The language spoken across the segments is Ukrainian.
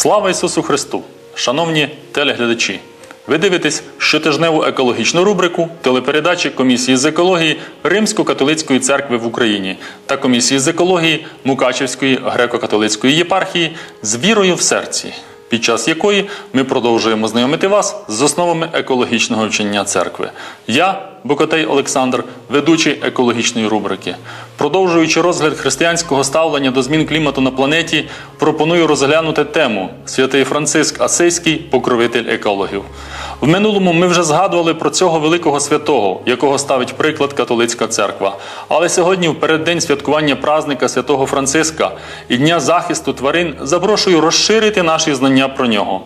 Слава Ісусу Христу! Шановні телеглядачі! Ви дивитесь щотижневу екологічну рубрику телепередачі Комісії з екології Римсько-католицької церкви в Україні та Комісії з екології Мукачівської греко-католицької єпархії з вірою в серці, під час якої ми продовжуємо знайомити вас з основами екологічного вчення церкви. Я, Бокотей Олександр, ведучий екологічної рубрики. Продовжуючи розгляд християнського ставлення до змін клімату на планеті, пропоную розглянути тему Святий Франциск Асийський, покровитель екологів. В минулому ми вже згадували про цього великого святого, якого ставить приклад католицька церква. Але сьогодні, в переддень святкування празника святого Франциска і Дня захисту тварин, запрошую розширити наші знання про нього.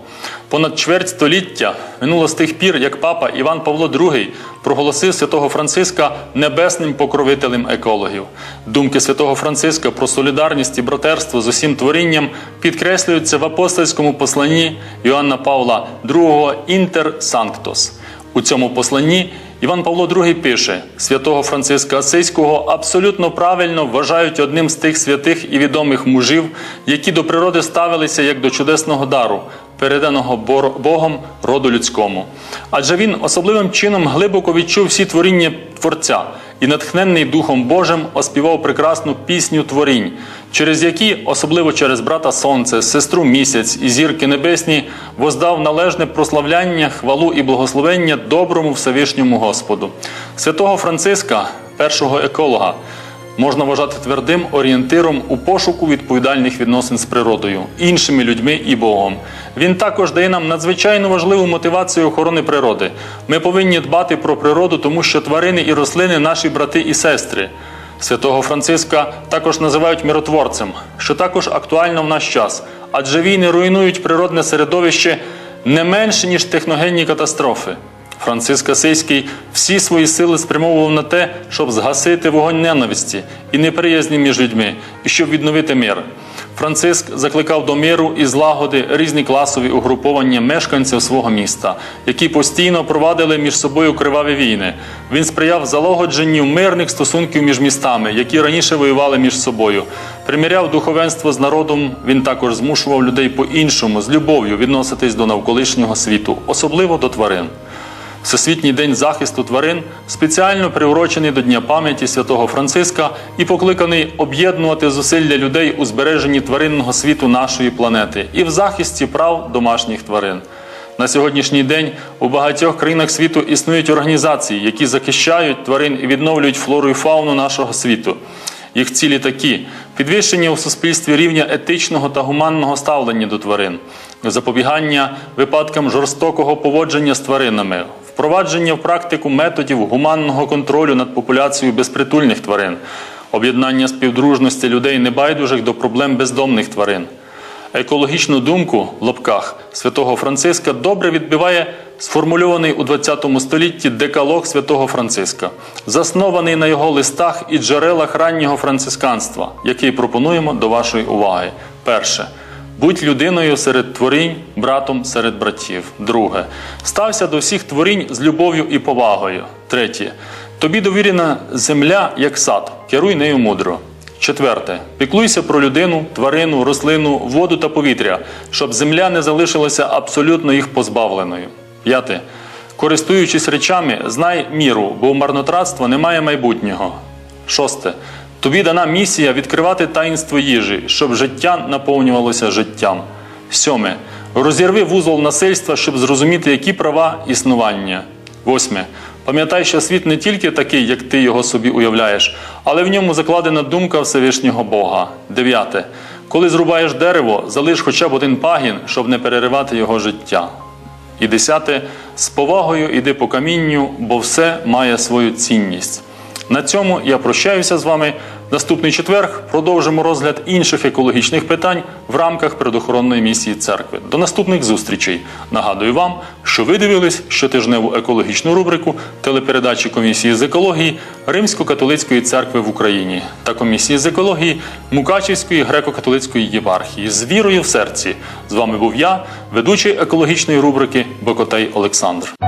Понад чверть століття минуло з тих пір, як папа Іван Павло II проголосив святого Франциска небесним покровителем екологів. Думки святого Франциска про солідарність і братерство з усім творінням підкреслюються в апостольському посланні Іоанна Павла II Інтер Санктос. У цьому посланні Іван Павло II пише: святого Франциска Асийського абсолютно правильно вважають одним з тих святих і відомих мужів, які до природи ставилися як до чудесного дару, переданого Богом роду людському. Адже він особливим чином глибоко відчув всі творіння Творця і, натхненний Духом Божим, оспівав прекрасну пісню творінь, через які, особливо через брата Сонце, сестру місяць і зірки небесні, воздав належне прославляння, хвалу і благословення доброму Всевишньому Господу. Святого Франциска, першого еколога, можна вважати твердим орієнтиром у пошуку відповідальних відносин з природою, іншими людьми і Богом. Він також дає нам надзвичайно важливу мотивацію охорони природи. Ми повинні дбати про природу, тому що тварини і рослини наші брати і сестри. Святого Франциска також називають миротворцем, що також актуально в наш час, адже війни руйнують природне середовище не менше ніж техногенні катастрофи. Франциск Асийський всі свої сили спрямовував на те, щоб згасити вогонь ненависті і неприязні між людьми, і щоб відновити мир. Франциск закликав до миру і злагоди різні класові угруповання мешканців свого міста, які постійно провадили між собою криваві війни. Він сприяв залагодженню мирних стосунків між містами, які раніше воювали між собою. Приміряв духовенство з народом. Він також змушував людей по-іншому, з любов'ю відноситись до навколишнього світу, особливо до тварин. Всесвітній день захисту тварин спеціально приурочений до Дня пам'яті святого Франциска і покликаний об'єднувати зусилля людей у збереженні тваринного світу нашої планети і в захисті прав домашніх тварин. На сьогоднішній день у багатьох країнах світу існують організації, які захищають тварин і відновлюють флору і фауну нашого світу. Їх цілі такі: підвищення у суспільстві рівня етичного та гуманного ставлення до тварин, запобігання випадкам жорстокого поводження з тваринами, впровадження в практику методів гуманного контролю над популяцією безпритульних тварин, об'єднання співдружності людей небайдужих до проблем бездомних тварин. Екологічну думку в лапках святого Франциска добре відбиває сформульований у ХХ столітті декалог святого Франциска, заснований на його листах і джерелах раннього францисканства, який пропонуємо до вашої уваги. Перше. Будь людиною серед творінь, братом серед братів. Друге. Стався до всіх творінь з любов'ю і повагою. Третє. Тобі довірена земля як сад, керуй нею мудро. Четверте. Піклуйся про людину, тварину, рослину, воду та повітря, щоб земля не залишилася абсолютно їх позбавленою. П'яте. Користуючись речами, знай міру, бо у марнотратства немає майбутнього. Шосте. Тобі дана місія відкривати таїнство їжі, щоб життя наповнювалося життям. Сьоме. Розірви вузол насильства, щоб зрозуміти, які права існування. Восьме. Пам'ятай, що світ не тільки такий, як ти його собі уявляєш, але в ньому закладена думка Всевишнього Бога. Дев'яте. Коли зрубаєш дерево, залиш хоча б один пагін, щоб не переривати його життя. І десяте. З повагою іди по камінню, бо все має свою цінність. На цьому я прощаюся з вами. Наступний четверг продовжимо розгляд інших екологічних питань в рамках предохоронної місії церкви. До наступних зустрічей. Нагадую вам, що ви дивились щотижневу екологічну рубрику телепередачі комісії з екології Римсько-католицької церкви в Україні та комісії з екології Мукачівської греко-католицької єпархії з вірою в серці. З вами був я, ведучий екологічної рубрики Бокотей Олександр.